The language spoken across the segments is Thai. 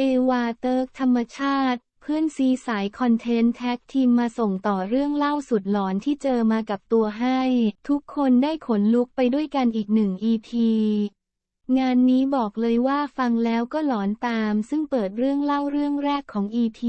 เอวาเติร์กธรรมชาติ เพื่อนซีสายคอนเทนต์แท็กทีมมาส่งต่อเรื่องเล่าสุดหลอนที่เจอมากับตัวให้ ทุกคนได้ขนลุกไปด้วยกันอีกหนึ่ง EP งานนี้บอกเลยว่าฟังแล้วก็หลอนตาม ซึ่งเปิดเรื่องเล่าเรื่องแรกของ EP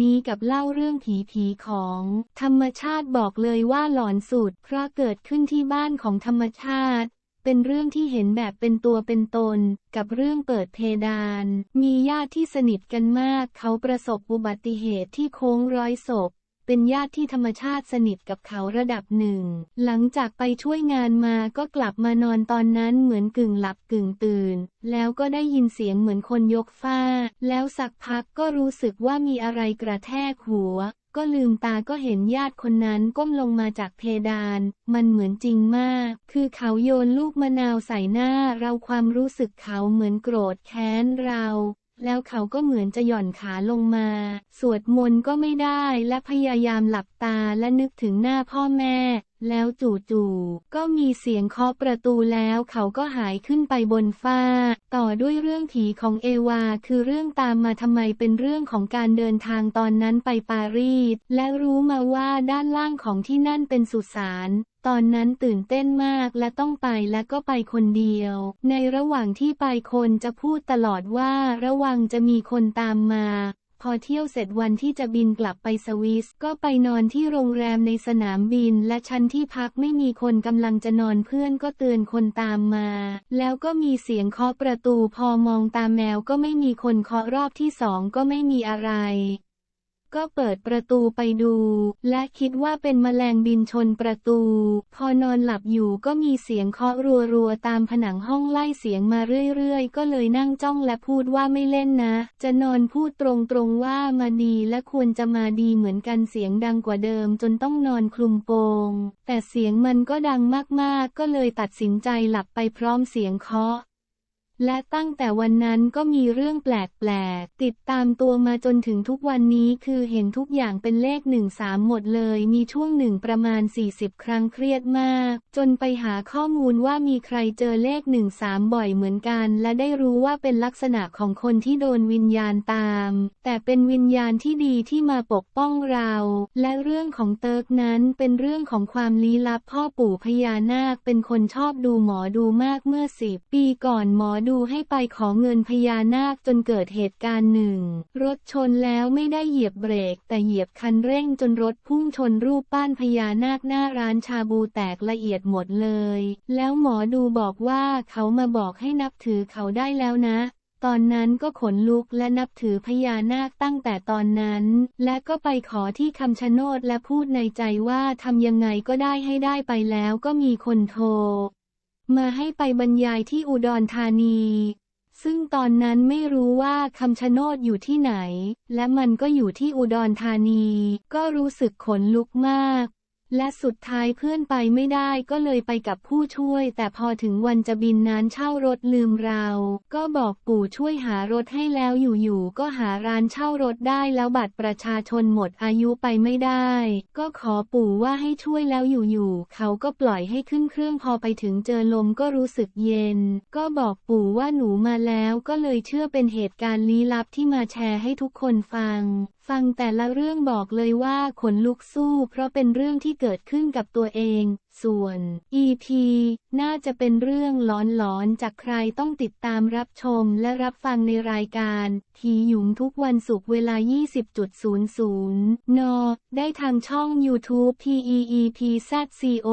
นี้กับเล่าเรื่องผีผีของ ธรรมชาติบอกเลยว่าหลอนสุด เพราะเกิดขึ้นที่บ้านของธรรมชาติ เป็นเรื่องที่เห็นแบบเป็นตัวเป็นตน กับเรื่องเปิดเพดาน มีญาติที่สนิทกันมาก เขาประสบอุบัติเหตุที่โค้งร้อยศพเป็นญาติที่ธรรมชาติสนิทกับเขาระดับหนึ่ง หลังจากไปช่วยงานมาก็กลับมานอนตอนนั้นเหมือนกึ่งหลับกึ่งตื่น แล้วก็ได้ยินเสียงเหมือนคนยกฟ้า แล้วสักพักก็รู้สึกว่ามีอะไรกระแทกหัว ก็ลืมตาก็เห็นญาติคนนั้นก้มลงมาจากเพดาน มันเหมือนจริงมาก คือเขาโยนลูกมะนาวใส่หน้าเราความรู้สึกเขาเหมือนโกรธแค้นเราแล้วเขาก็เหมือนจะหย่อนขาลงมา สวดมนต์ก็ไม่ได้และพยายามหลับ ตาและนึกถึงหน้าพ่อแม่ แล้วจู่ๆก็มีเสียงเคาะประตูแล้วเขาก็หายขึ้นไปบนฟ้า ต่อด้วยเรื่องผีของเอวาคือเรื่องตามมาทำไมเป็นเรื่องของการเดินทางตอนนั้นไปปารีสและรู้มาว่าด้านล่างของที่นั่นเป็นสุสานตอนนั้นตื่นเต้นมากและต้องไปและก็ไปคนเดียว ในระหว่างที่ไปคนจะพูดตลอดว่าระวังจะมีคนตามมา พอเที่ยวเสร็จวันที่จะบินกลับไปสวิสก็ไปนอนที่โรงแรมในสนามบิน และชั้นที่พักไม่มีคนกำลังจะนอนเพื่อนก็เตือนคนตามมา แล้วก็มีเสียงเคาะประตูพอมองตามแมวก็ไม่มีคนเคาะรอบที่สองก็ไม่มีอะไร ก็เปิดประตูไปดู และคิดว่าเป็นแมลงบินชนประตู พอนอนหลับอยู่ก็มีเสียงเคาะรัวๆตามผนังห้องไล่เสียงมาเรื่อยๆ ก็เลยนั่งจ้องและพูดว่าไม่เล่นนะ จะนอนพูดตรงๆว่ามาดีและควรจะมาดีเหมือนกันเสียงดังกว่าเดิมจนต้องนอนคลุมโปง แต่เสียงมันก็ดังมากๆ ก็เลยตัดสินใจหลับไปพร้อมเสียงเคาะ และตั้งแต่วันนั้นก็มีเรื่องแปลกๆ ติดตามตัวมาจนถึงทุกวันนี้คือเห็นทุกอย่างเป็นเลขหนึ่งสามหมดเลย มีช่วงหนึ่งประมาณ 40 ครั้งเครียดมาก จนไปหาข้อมูลว่ามีใครเจอเลขหนึ่งสามบ่อยเหมือนกัน และได้รู้ว่าเป็นลักษณะของคนที่โดนวิญญาณตาม แต่เป็นวิญญาณที่ดีที่มาปกป้องเรา และเรื่องของเติร์กนั้นเป็นเรื่องของความลี้ลับพ่อปู่พญานาคเป็นคนชอบดูหมอดูมากเมื่อสิบปีก่อนหมอดูให้ไปขอเงินพญานาคจนเกิดเหตุการณ์หนึ่ง รถชนแล้วไม่ได้เหยียบเบรก แต่เหยียบคันเร่งจนรถพุ่งชนรูปปั้นพญานาคหน้าร้านชาบูแตกละเอียดหมดเลย แล้วหมอดูบอกว่าเขามาบอกให้นับถือเขาได้แล้วนะตอนนั้นก็ขนลุกและนับถือพญานาคตั้งแต่ตอนนั้น และก็ไปขอที่คำชะโนดและพูดในใจว่าทำยังไงก็ได้ให้ได้ไปแล้วก็มีคนโทร มาให้ไปบรรยายที่อุดรธานี ซึ่งตอนนั้นไม่รู้ว่าคำชะโนดอยู่ที่ไหน และมันก็อยู่ที่อุดรธานี ก็รู้สึกขนลุกมาก และสุดท้ายเพื่อนไปไม่ได้ก็เลยไปกับผู้ช่วย แต่พอถึงวันจะบินนั้นเช่ารถลืมเรา ก็บอกปู่ช่วยหารถให้แล้วอยู่ๆก็หาร้านเช่ารถได้แล้วบัตรประชาชนหมดอายุไปไม่ได้ ก็ขอปู่ว่าให้ช่วยแล้วอยู่ๆเขาก็ปล่อยให้ขึ้นเครื่องพอไปถึงเจอลมก็รู้สึกเย็น ก็บอกปู่ว่าหนูมาแล้วก็เลยเชื่อเป็นเหตุการณ์ลี้ลับที่มาแชร์ให้ทุกคนฟัง ฟังแต่ละเรื่องบอกเลยว่าขนลุกสู้ เพราะเป็นเรื่องที่เเกิดขึ้นกับตัวเอง ส่วน EP น่าจะเป็นเรื่องหลอนๆ จากใครต้องติดตามรับชมและรับฟังในรายการ ทีหยุงทุกวันศุกร์เวลา 20.00 น ได้ทางช่อง YouTube PEEPZCO